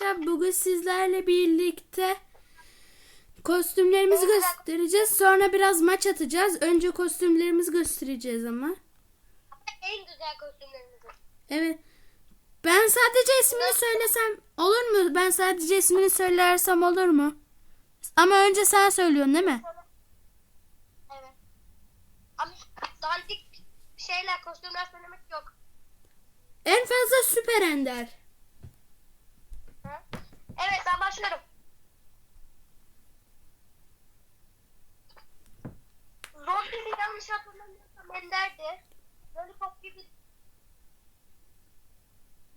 Arkadaşlar bugün sizlerle birlikte kostümlerimizi göstereceğiz. Sonra biraz maç atacağız. Önce kostümlerimizi göstereceğiz ama. En güzel kostümlerimizi. Evet. Ben sadece ismini söylesem olur mu? Ben sadece ismini söylersem olur mu? Ama önce sen söylüyorsun değil mi? Evet. Ama dandik şeyler, kostümler söylemek yok. En fazla süper ender. Evet ben başlıyorum. Zombi'yi yanlış hatırlamıyorsam Ender'di. Lollipop gibi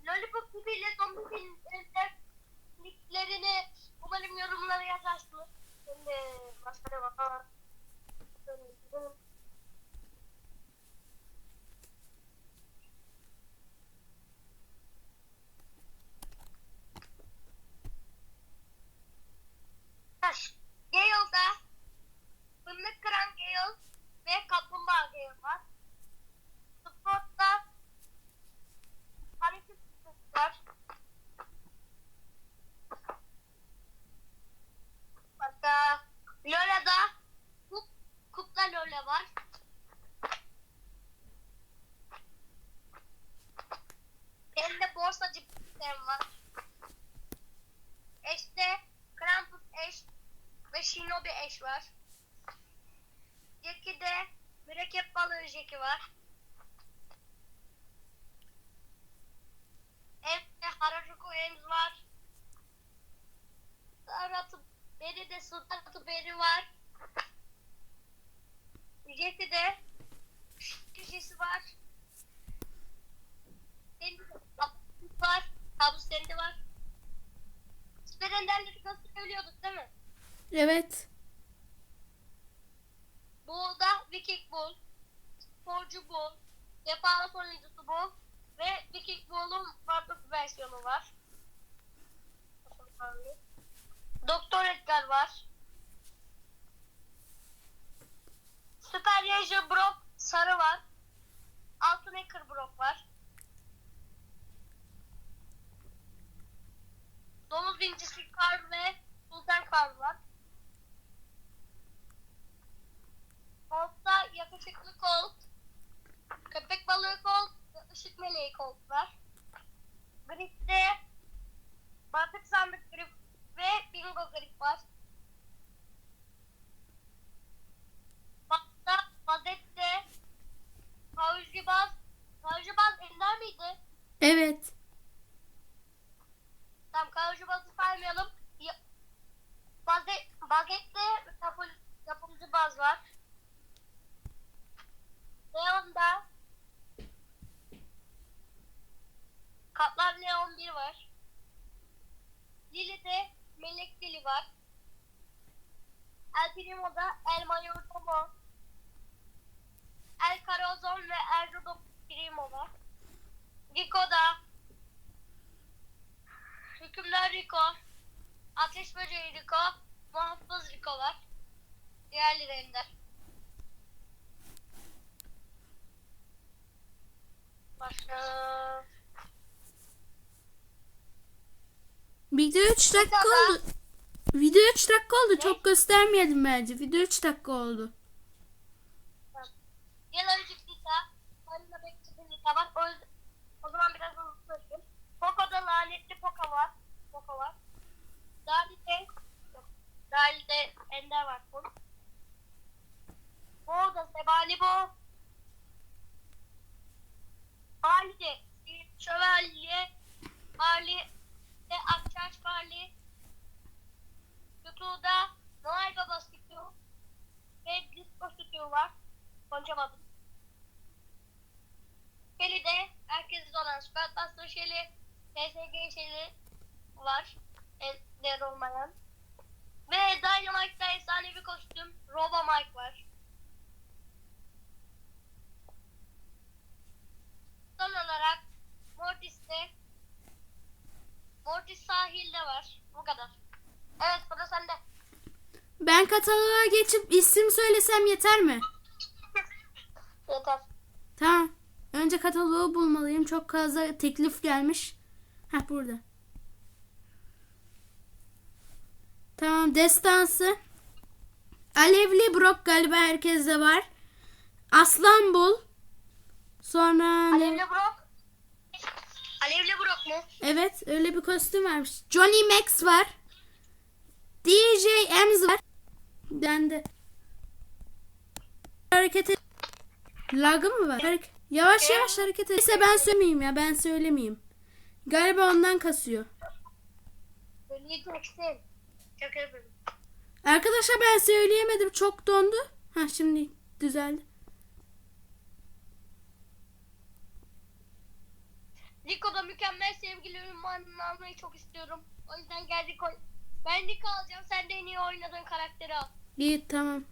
Lollipop gibi ile Zombi'nin özelliklerini umarım yorumlara yazarsınız. Şimdi başka ne var? Taş. Gale'da fındık kıran Gale ve kaplumbağa Gale var. Sport'ta hareket var. Başka Lola'da kup, kupla Lola var. Benim de borsacı sistem var. Eşte Krampus eş ve Shinobi eş var. Jackie'de Jackie var. Evde Harajuku Ems var. Saratı Beri de Sultanatı Beri var. Jackie'de şişesi var. Sendi var. Kabus sendi var. Süper Ender'leri nasıl söylüyorduk değil mi? Evet. Domuz bincisi Kar ve El Primo'da El Mayordomo. El Carazon ve El Rudo Primo var. Rico'da Hükümdar Rico. Ateş Böceği Rico. Muhafız Rico var. Diğerleri Ender. Başka... Video 3 dakika oldu. Video 3 dakika oldu. Çok göstermeyelim bence. Video 3 dakika oldu. Gel önceki Lita. Vanilla beklediğim Lita var. O, o zaman biraz söyleyeyim. Poco'da lanetli Poco var. Poco var. Dali'de yok. Dali'de Ender var. Full. Bo'da Sebali Bo. Bali'de Şövalye. Bali'de Akçaç Bali. Yutu'da Noel Baba Stüdyo. Ve Disco Stüdyo var. Konuşamadım. Şeli'de herkes olan Spellbuster Şeli, TSG Şeli var. Ender olmayan. Ve Dynamite'da efsanevi kostüm Robo Mike var. Son olarak Mortis'te Mortis sahilde var. Bu kadar. Evet sıra sende. Ben kataloğa geçip isim söylesem yeter mi? Yeter. Tamam. Önce kataloğu bulmalıyım. Çok fazla teklif gelmiş. Heh burada. Tamam destansı. Alevli Brock galiba herkeste var. Aslan Bul. Sonra? Alevli Brock. Alevli Brock mu? Evet öyle bir kostüm varmış. Johnny Max var. DJ Ems var. Bende. Hareket et. Lagı mı var? Harek- yavaş yavaş hareket et. Neyse ben söylemeyeyim ya ben söylemeyeyim. Galiba ondan kasıyor. Arkadaşlar ben söyleyemedim çok dondu. Ha şimdi düzeldi. Rico'da mükemmel sevgili ünvanını almayı çok istiyorum. O yüzden gel Rico. Ben Rico alacağım. Sen de en iyi oynadığın karakteri al. İyi tamam.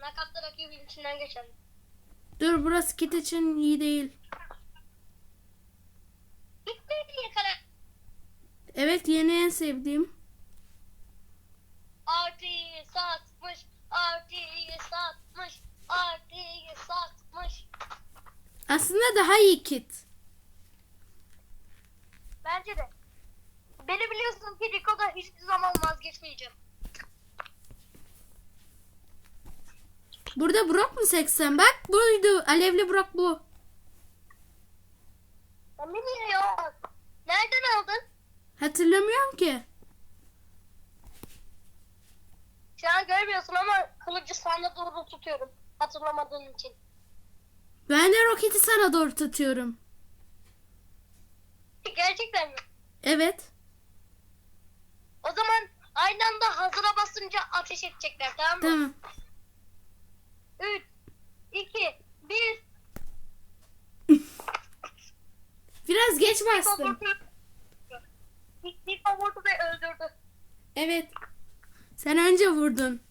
Nakatta rakibin içinden geçelim. Dur burası kit için iyi değil. Evet yeni en sevdiğim. Artıyı satmış. Artıyı satmış. Artıyı satmış. Aslında daha iyi kit. Bence de. Beni biliyorsun ki Rico'da hiçbir zaman vazgeçmeyeceğim. Burada Brock mu seksen? Bak buydu. Alevli Brock bu. Ben biliyorum? Nereden aldın? Hatırlamıyorum ki. Şu an görmüyorsun ama kılıcı sana doğru tutuyorum. Hatırlamadığın için. Ben de roketi sana doğru tutuyorum. Gerçekten mi? Evet. O zaman aynı anda hazıra basınca ateş edecekler tamam mı? Tamam. 3, 2, 1. Biraz geç bastım. Niko vurdu ve öldürdü. Evet. Sen önce vurdun.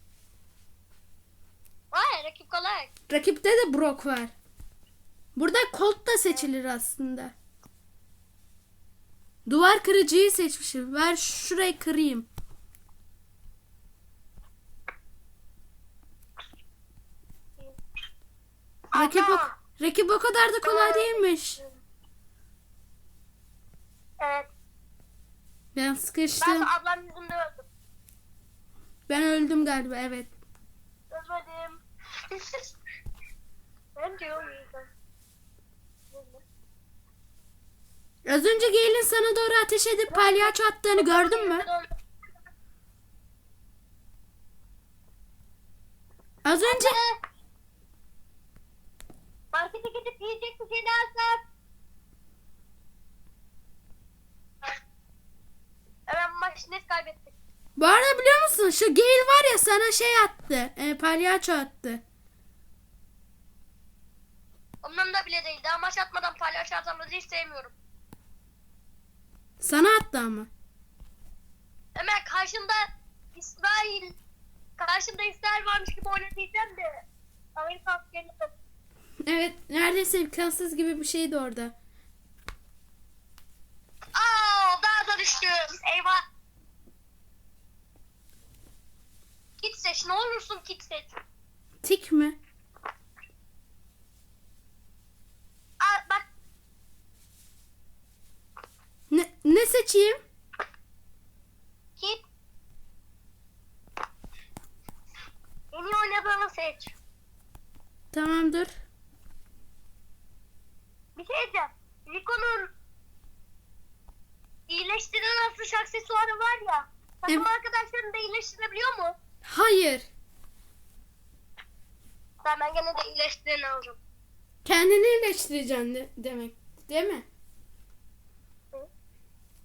Vay rakip kolay. Rakipte de Brock var. Burada Colt da seçilir aslında. Duvar kırıcıyı seçmişim. Ver şurayı kırayım. Rakip o, rakip o kadar da kolay değilmiş. Evet. Ben Ben sıkıştım. de ablam yüzünde öldüm. Ben öldüm galiba evet. Özledim. ben diyorum yüzden. Az önce Gale'in sana doğru ateş edip palyaço attığını gördün mü? Az önce Markete gidip yiyecek bir şey alsak. Evet maç net kaybettik. bu arada biliyor musun şu Gale var ya sana şey attı. E, palyaço attı. Ondan bile değil. Daha maç atmadan palyaço atanları hiç sevmiyorum. Sana attı ama. Hemen karşında İsrail karşında İsrail varmış gibi oynatıyorum de Amerika askerini Evet neredeyse imkansız gibi bir şeydi orada. Aa daha da düştüm. Eyvah. Git seç ne olursun git seç. Tik mi? Aa, bak Ne, ne seçeyim? git. En iyi oynadığını seç. Tamam dur. Bir şey diyeceğim. Rico'nun iyileştiren asış aksesuarı var ya. Takım Evet. arkadaşlarını da iyileştirebiliyor mu? Hayır. Ben, ben gene de iyileştireni alacağım. Kendini iyileştireceksin de- demek. Değil mi?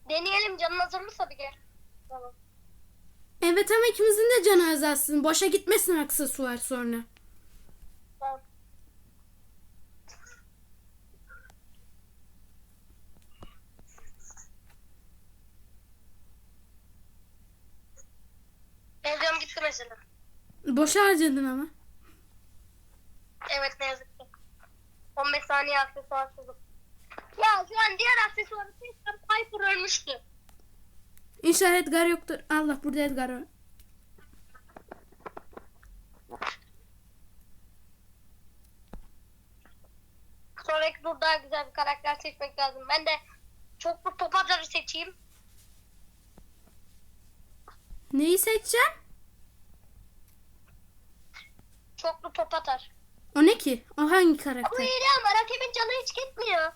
Deneyelim canın hazır mı ki? Tamam. Evet ama ikimizin de canı azalsın. Boşa gitmesin aksesuar sonra. Tamam. Canım gitti mesela. Boşa harcadın ama. Evet ne yazık ki. 15 saniye aksesuarsızım. Ya şu an diğer aksesuarı seçsem Piper ölmüştü. İnşallah Edgar yoktur. Allah burada Edgar var. Sonraki dur daha güzel bir karakter seçmek lazım. Ben de çok bu papazları seçeyim. Neyi seçeceğim? Çoklu top atar. O ne ki? O hangi karakter? Bu iyi ama rakibin canı hiç gitmiyor.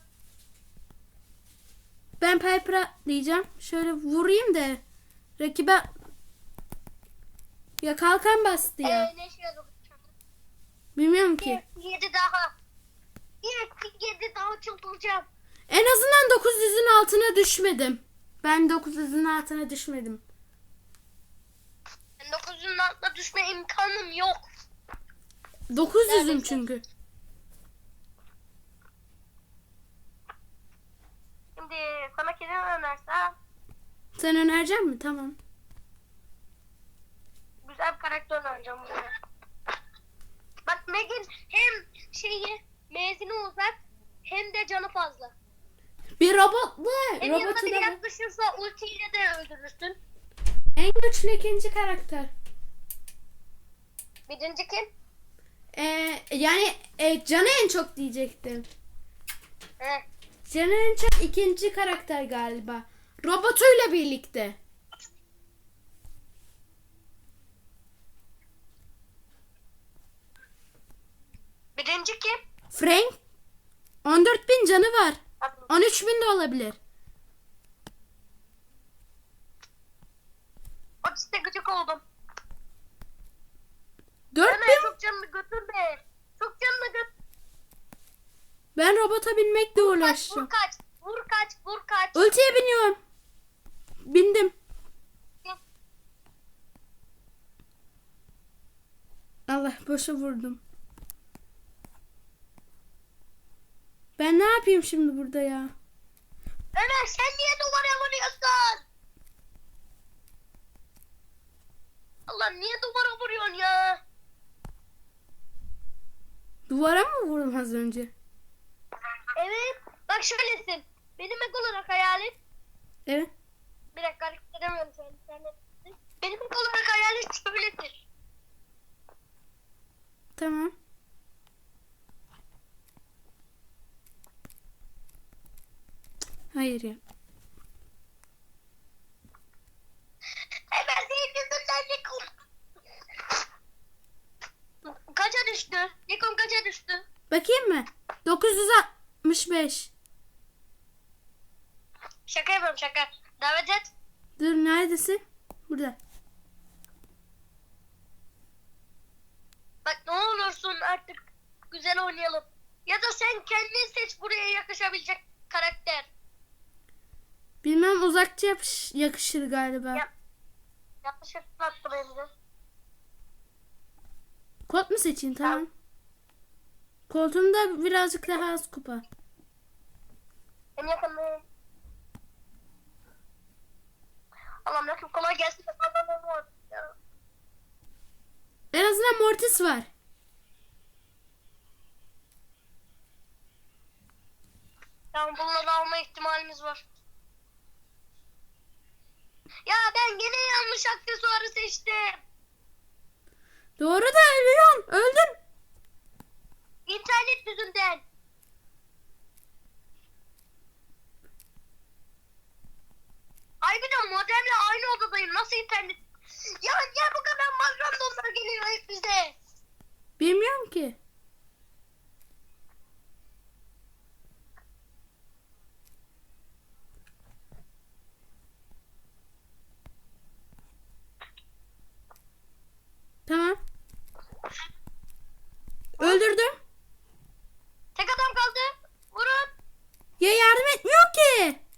Ben Piper'a diyeceğim. Şöyle vurayım da rakibe ya kalkan bastı ya. Ee, ne şey? Bilmiyorum ki. Yedi daha. Yedi, yedi daha çıldıracağım. En azından 900'ün altına düşmedim. Ben 900'ün altına düşmedim. Ben 900'ün altına düşme imkanım yok. 900'üm Neredeyse. çünkü. Şimdi sana kim önerse Sen önerecek mi? Tamam. güzel bir karakter önereceğim buraya. Bak Meg'in hem şeyi mezini uzak hem de canı fazla. Bir robotlu. Hem yanına Robotu biri da yaklaşırsa ultiyle de öldürürsün. En güçlü ikinci karakter. Birinci kim? Ee, yani e, canı en çok diyecektim. He. Canı en çok ikinci karakter galiba. Robotuyla birlikte. Birinci kim? Frank 14 bin canı var. Abi, 13 bin de olabilir. Ben robota binmekle Kaç, vur uğraşacağım. kaç. Vur kaç. Vur kaç. Ultiye biniyorum. Bindim. Allah boşa vurdum. Ben ne yapayım şimdi burada ya? Ömer sen niye duvara vuruyorsun? Allah niye duvara vuruyorsun ya? Duvara mı vurdum az önce? Bak şöylesin. Benim ek olarak hayal et. Evet. Bir dakika hareket edemiyorum şu an. Sen de- Benim ek olarak hayal et şöylesin. Tamam. Hayır ya. Hemen senin yüzünden Nikon. Kaça düştü? Nikon kaça düştü? Bakayım mı? 965. Şaka yapıyorum şaka. Davet et. Dur neredesin? Burada. Bak ne olursun artık güzel oynayalım. Ya da sen kendin seç buraya yakışabilecek karakter. Bilmem uzakça yapış, yakışır galiba. Ya. Yanlış attı beni. Kod mu seçeyim tamam. Koltuğumda birazcık daha az kupa. En yakınım. Allah'ım kadar kolay gelsin. En azından Mortis var. Tamam bunları alma ihtimalimiz var. Ya ben gene yanlış aksesuarı seçtim. Doğru da ölüyorsun. Öldün. İnternet yüzünden. Ay bir de modemle aynı odadayım. Nasıl internet? Ya niye bu kadar randomlar geliyor hep bize? Bilmiyorum ki. Tamam. Öldürdüm. Tek adam kaldı. Vurun. Ya yardım etmiyor ki.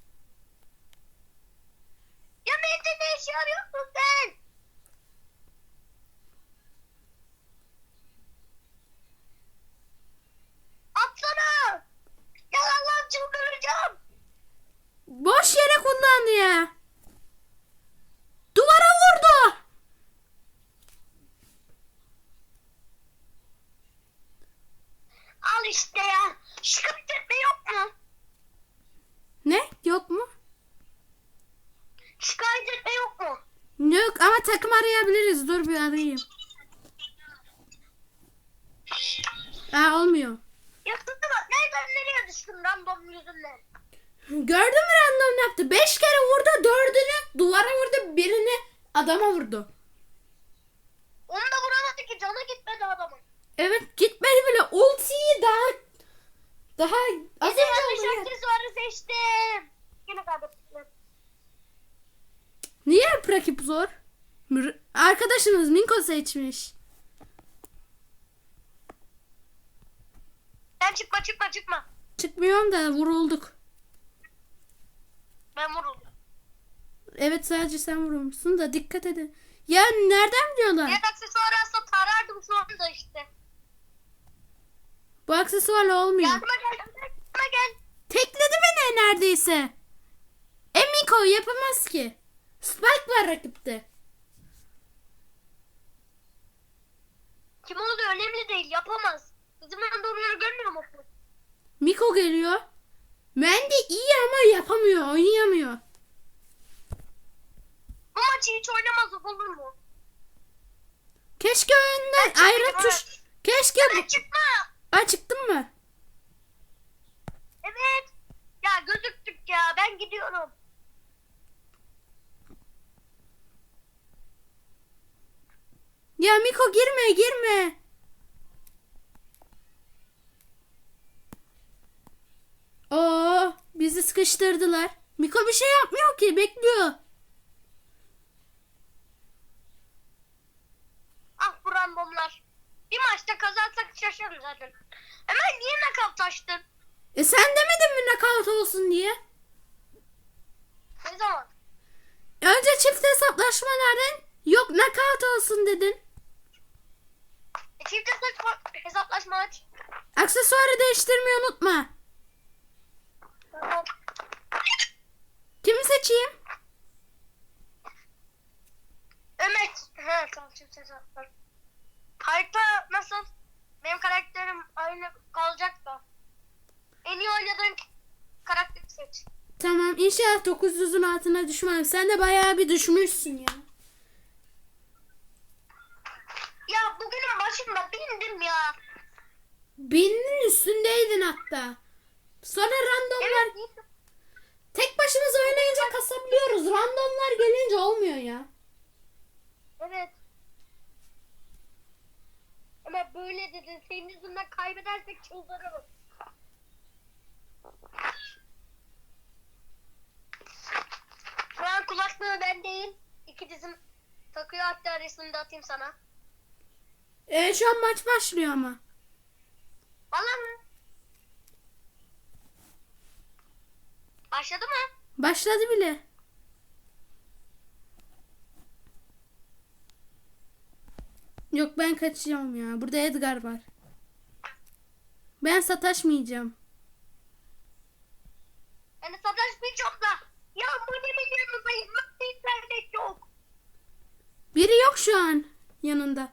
Ya Mehdi ne işe arıyorsun sen? Atsana. Ya Allah'ım çıldıracağım. Boş yere kullandı ya. Duvara vurdu. Al işte ya. Şıkıp etme yok mu? Ne? Yok mu? Şikayet etme yok mu? Yok ama takım arayabiliriz. Dur bir arayayım. Aa olmuyor. Ya kızım bak nereden nereye düştün random yüzünden? Gördün mü random ne yaptı? Beş kere vurdu dördünü duvara vurdu birini adama vurdu. Onu da vuramadı ki canı gitmedi adamın. Evet gitmedi bile. Ultiyi daha daha az önce oldu aksesuarı seçtim. Yine kaybettim. Niye rakip zor? Mır- Arkadaşımız Minko seçmiş. Sen çıkma çıkma çıkma. Çıkmıyorum da vurulduk. Ben vuruldum. Evet sadece sen vurulmuşsun da dikkat edin. Ya nereden biliyorlar? Diğer aksesuarı alsa tarardım şu anda işte. Bu aksesuarla olmuyor. Yardıma gel. Yardıma gel. Tekledi beni neredeyse. E Miko yapamaz ki. Spike var rakipte. Kim olduğu önemli değil yapamaz. Bizim yanında oluyor görmüyor musun? Miko geliyor. Mendy iyi ama yapamıyor, oynayamıyor. Bu maçı hiç oynamaz olur mu? Keşke önden ayrı tuş. Keşke Ben çıkma. Aa çıktın mı? Evet. Ya gözüktük ya ben gidiyorum. Ya Miko girme, girme. Oo, bizi sıkıştırdılar. Miko bir şey yapmıyor ki, bekliyor. Ah bu randomlar. Bir maçta kazansak şaşarım zaten. Hemen niye nakavt açtın? E sen demedin mi knockout olsun diye? Ne zaman? Önce çift hesaplaşma nereden? Yok knockout olsun dedin. Çift hesap- hesaplaşma aç. Aksesuarı değiştirmeyi unutma. Tamam. Kimi seçeyim? Ömet. He tamam çift hesaplar. Harita nasıl? Benim karakterim aynı kalacak da. En iyi oynadığın karakteri seç. Tamam inşallah 900'ün altına düşmem. Sen de bayağı bir düşmüşsün. Ya bugünün başında bindim ya. Binin hatta. Sonra randomlar Evet. tek başımıza oynayınca kasabiliyoruz. Randomlar gelince olmuyor ya. Evet. Ama böyle dedin. Senin yüzünden kaybedersek çıldırırım. Şu an kulaklığı ben değil. İki dizim takıyor hatta resmini de atayım sana. E, şu an maç başlıyor ama. Valla mı? Başladı mı? Başladı bile. Yok ben kaçıyorum ya. Burada Edgar var. Ben sataşmayacağım. Yani sataşmayacağım da. Ya bu ne yanındayım. Nasıl internet yok? Biri yok şu an yanında.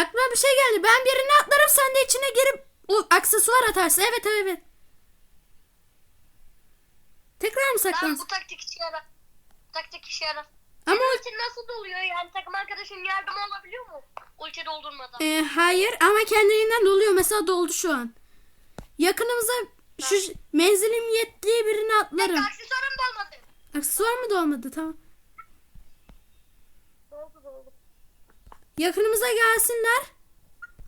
Aklıma bir şey geldi. Ben birini atlarım sen de içine girip o aksesuar atarsın. Evet evet. Tekrar mı Tamam saklansın? bu taktik işe yarar. Bu taktik işe yarar. Ama ulti nasıl doluyor yani takım arkadaşın yardımı olabiliyor mu? Ulti doldurmadan. e, hayır ama kendiliğinden doluyor. Mesela doldu şu an. Yakınımıza şu menzilim yettiği birini Tek atlarım. aksesuarım dolmadı. Aksesuar mı dolmadı? Tamam. Doldu doldu. Yakınımıza gelsinler.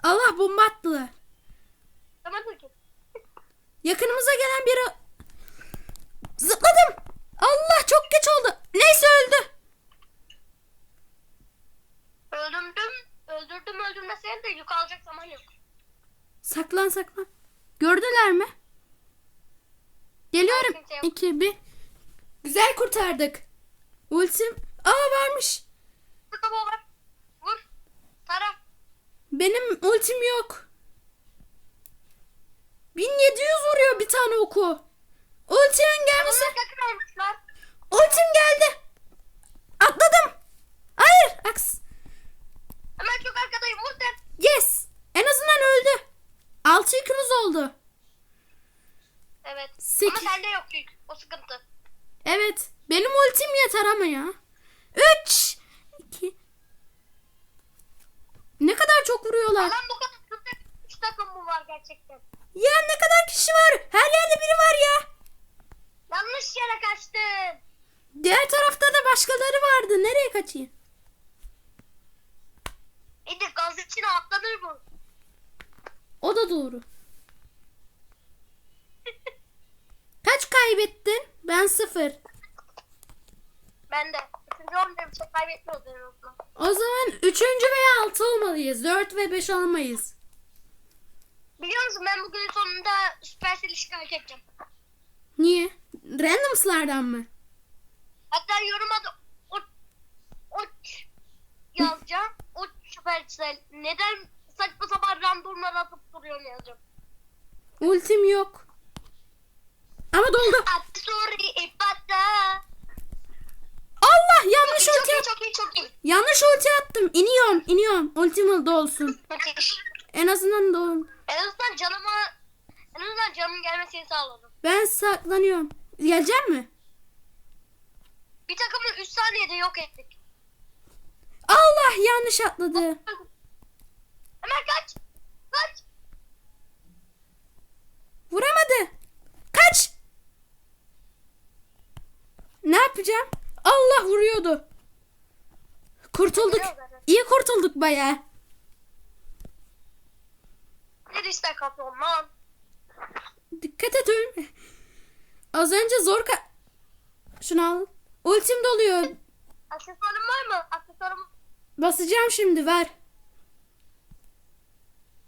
Allah bomba attılar. Tamam. Yakınımıza gelen biri... Zıpladım. Allah çok geç oldu. Neyse öldü. Öldürdüm. Öldürdüm öldürmeseydim de yük alacak zaman yok. Saklan saklan. Gördüler mi? Geliyorum. Kimse yok. 2 1. Güzel kurtardık. Ultim. Aa varmış. Burada bu var. Vur. Tara. Benim ultim yok. 1700 vuruyor bir tane oku. Ultimin gelmesi. Bunlar takım olmuşlar. Ultim geldi. Atladım. Hayır. Aks. Hemen çok arkadayım. Sen. Yes. En azından öldü. 6 yükümüz oldu. Evet. Sekiz. Ama sende yok yük. O sıkıntı. Evet. Benim ultim yeter ama ya. 3 2 Ne kadar çok vuruyorlar. Lan bu kadar kızda üç takım mı var gerçekten? Ya ne kadar kişi var? Her yerde biri var ya. Yanlış yere kaçtın. Diğer tarafta da başkaları vardı. Nereye kaçayım? İndi gaz içine atlanır mı? O da doğru. Kaç kaybettin? Ben sıfır. Ben de. Üçüncü olmayacağım. Çok kaybetmiyoruz en azından. O zaman üçüncü veya altı olmalıyız. Dört ve beş olmayız. Biliyor musun ben bugün sonunda Supercell'i şikayet edeceğim. Niye? Randoms'lardan mı? Hatta yoruma da o, uç yazacağım. Uç Supercell. Neden saçma sapan randomlar atıp duruyorsun yazacağım. Ultim yok. Ama doldu. At sorry ipata. Allah yanlış Çok ulti iyi attım. çok iyi çok iyi. Yanlış ulti attım. İniyorum, iniyorum. Ultim dolsun. Müthiş. En azından doğru. En azından canıma en azından canımın gelmesini sağladım. Ben saklanıyorum. Gelecek mi? Bir takımı 3 saniyede yok ettik. Allah yanlış atladı. Hemen kaç. Kaç. Vuramadı. Kaç. Ne yapacağım? Allah vuruyordu. Kurtulduk. İyi kurtulduk bayağı. Ne işte kapıyorum lan. Dikkat et ölme. Az önce zor ka... Şunu al. Ultim doluyor. Aksesuarım var mı? Aksesuarım Basacağım şimdi ver.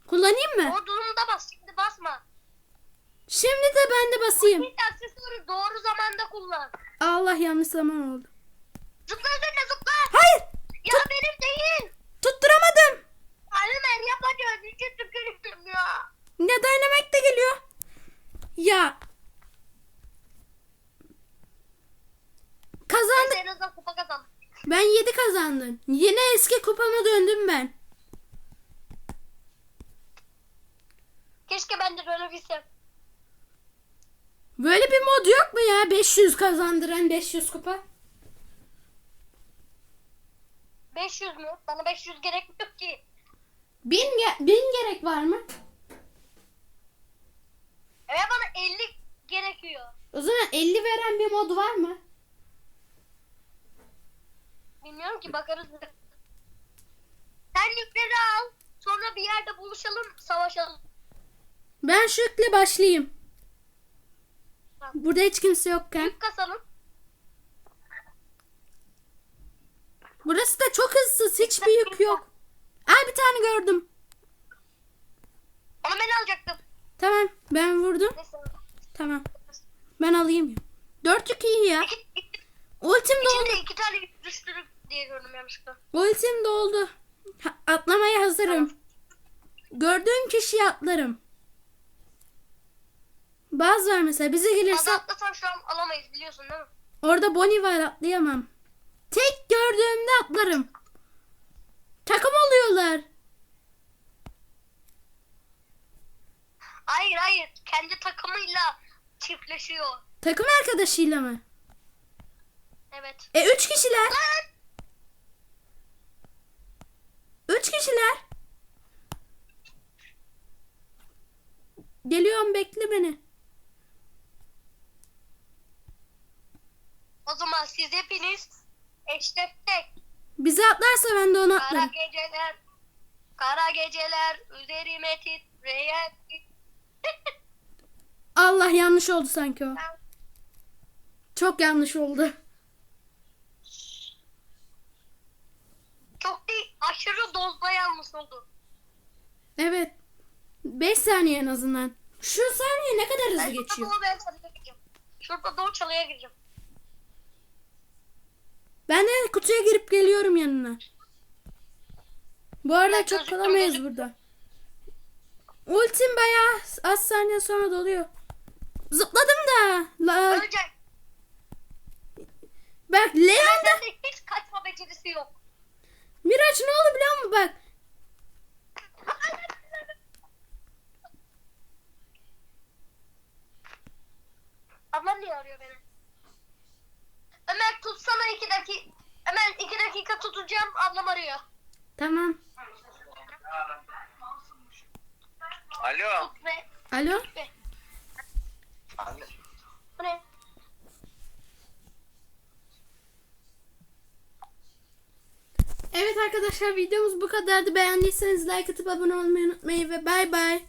Kullanayım mı? o durumda bas. Şimdi basma. Şimdi de ben de basayım. Aksesuarı doğru zamanda kullan. Allah yanlış zaman oldu. Zıpla üzerine zıpla. Hayır. Ya benim değil. Tutturamadım. Anneler yapacağız. İki tükürüktüm ya. Ne dynamite de geliyor. Ya. Kazandık. Neyse en azından kupa kazandım. Ben 7 kazandım. Yine eski kupama döndüm ben. Keşke ben de böyle bilsem. Böyle bir mod yok mu ya? 500 kazandıran 500 kupa. 500 mü? Bana 500 gerek yok ki. 1000 ge- 1000 gerek var mı? Evet bana 50 gerekiyor. O zaman 50 veren bir mod var mı? Bilmiyorum ki bakarız. Sen yükleri al. Sonra bir yerde buluşalım, savaşalım. Ben şu yükle başlayayım. Tamam. Burada hiç kimse yokken. Yük kasalım. Burası da çok hızsız. Hiçbir yük yok. Ay bir tane gördüm. Onu ben alacaktım. Tamam ben vurdum. Tamam. Ben alayım ya. 4 yük iyi ya. Ultim doldu. içinde iki tane yük düştürüp diye gördüm yanlışlıkla. Ultim doldu. Ha- atlamaya hazırım. Gördüğüm kişiye atlarım. Bazı var mesela bize gelirse Fazla atlasan şu an alamayız biliyorsun değil mi? orada Bonnie var atlayamam. Tek gördüğümde atlarım. Takım oluyorlar. Hayır hayır. Kendi takımıyla çiftleşiyor. Takım arkadaşıyla mı? Evet. E üç kişiler. Lan! Üç kişiler. Geliyorum bekle beni. O zaman siz hepiniz eştek tek. Bize atlarsa ben de onu Kara atlarım. geceler, kara geceler üzerime titreyen. Allah yanlış oldu sanki o. Çok yanlış oldu. Çok değil, aşırı dozda yanlış oldu. Evet. 5 saniye en azından. Şu saniye ne kadar hızlı Ben geçiyor. şurada doğu çalıya gireceğim. Şurada doğu çalıya gireceğim. Ben de kutuya girip geliyorum yanına. Bu arada Ben çok kalamayız burada. Ultim bayağı az saniye sonra doluyor. Zıpladım da. La, Ölecek. bak Leon Bende hiç kaçma becerisi yok. Miraç ne oldu biliyor musun bak. Ablam niye arıyor beni? Ömer tutsana iki dakika. Ömer iki dakika tutacağım ablam arıyor. Tamam. Alo. Tut Alo? Bu ne? Evet arkadaşlar videomuz bu kadardı. Beğendiyseniz like atıp abone olmayı unutmayın ve bay bay.